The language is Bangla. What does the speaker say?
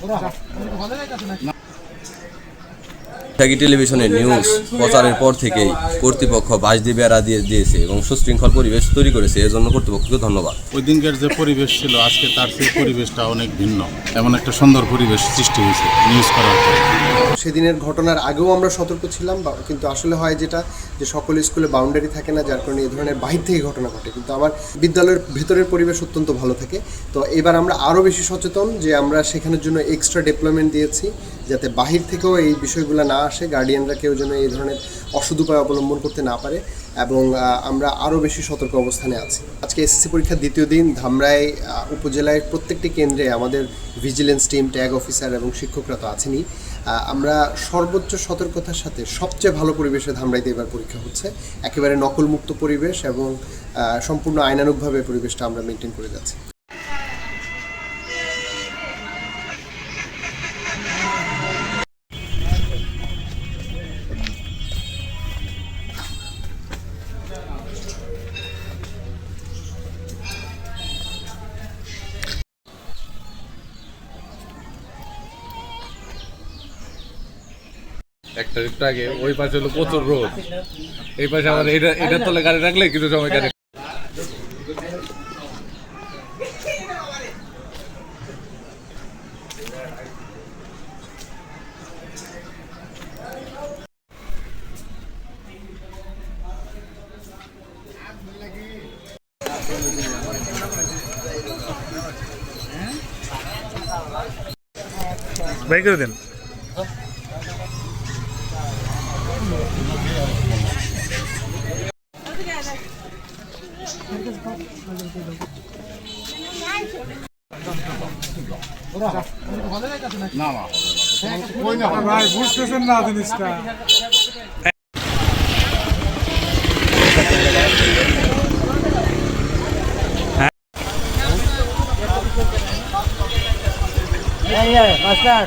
ভালো বৈশাখী টেলিভিশনের নিউজ প্রচারের পর থেকেই কর্তৃপক্ষ বাস দিয়ে বেড়া দিয়ে দিয়েছে এবং সুশৃঙ্খল পরিবেশ তৈরি করেছে। এজন্য কর্তৃপক্ষকে ধন্যবাদ। ওই দিনকার যে পরিবেশ ছিল আজকে তার সেই পরিবেশটা অনেক ভিন্ন। এমন একটা সুন্দর পরিবেশ সৃষ্টি হয়েছে নিউজ করার পর। সেদিনের ঘটনার আগেও আমরা সতর্ক ছিলাম বা- কিন্তু আসলে হয় যেটা যে সকল স্কুলে বাউন্ডারি থাকে না যার কারণে এই ধরনের বাহির থেকে ঘটনা ঘটে। কিন্তু আমার বিদ্যালয়ের ভেতরের পরিবেশ অত্যন্ত ভালো থাকে। তো এবার আমরা আরও বেশি সচেতন যে আমরা সেখানের জন্য এক্সট্রা ডেভেলপমেন্ট দিয়েছি। যাতে বাহির থেকেও এই বিষয়গুলো না আসে গার্ডিয়ানরা কেউ যেন এই ধরনের অসৎ উপায় অবলম্বন করতে না পারে এবং আমরা আরও বেশি সতর্ক অবস্থানে আছি। আজকে এসএসসি পরীক্ষার দ্বিতীয় দিন, ধামরাই উপজেলায় প্রত্যেকটি কেন্দ্রে আমাদের ভিজিলেন্স টিম ট্যাগ অফিসার এবং শিক্ষকরা তো আছেনই। আমরা সর্বোচ্চ সতর্কতার সাথে সবচেয়ে ভালো পরিবেশে ধামরাইতে এবার পরীক্ষা হচ্ছে। একেবারে নকলমুক্ত পরিবেশ এবং সম্পূর্ণ আইনানুগভাবে পরিবেশটা আমরা মেনটেন করে যাচ্ছি। একটা একটু আগে ওই পাশে হলো প্রচুর রোদ। এই পাশে আমার এটা এটার তলে গাড়ি রাখলে কিছু সময় গাড়ি বাই করে দেন। ভাই বুঝতেছেন না জিনিসটা এই, এই, মাস্টার